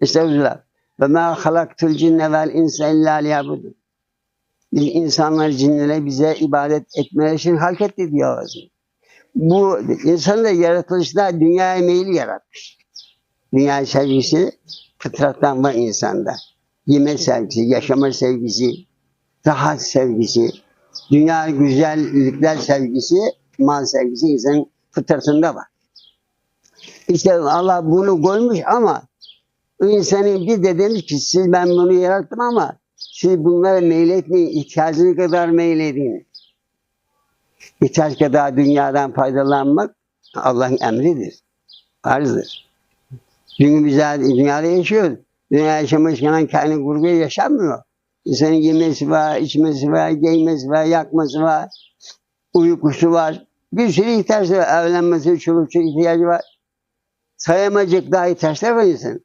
Estağfurullah. Ve ma halaktul cinne vel insa illa liyabudun. Biz insanlar cinlere bize ibadet etmeleri için halk etti diyor ağzım. Bu insanın da yaratılışta dünyaya meyil yaratmış. Dünya sevgisi fıtrattan var insanda. Yeme sevgisi, yaşama sevgisi, rahat sevgisi, dünya güzellikler sevgisi, mal sevgisi insanın fıtratında var. İşte Allah bunu koymuş ama insanın bir de demiş ki siz ben bunu yarattım ama siz bunlara meyletmeyin, ihtiyacınız kadar meyledin. İhtiyaç kadar dünyadan faydalanmak Allah'ın emridir, farzdır. Çünkü biz dünyada yaşıyoruz. Dünya yaşamışken kendi kurguya yaşanmıyor. İnsanın yemesi var, içmesi var, giymesi var, yakması var, uykusu var. Bir sürü ihtiyaç var. Evlenmesi, çoluk ihtiyacı var. Sayamayacak daha ihtiyaçlar var insanın.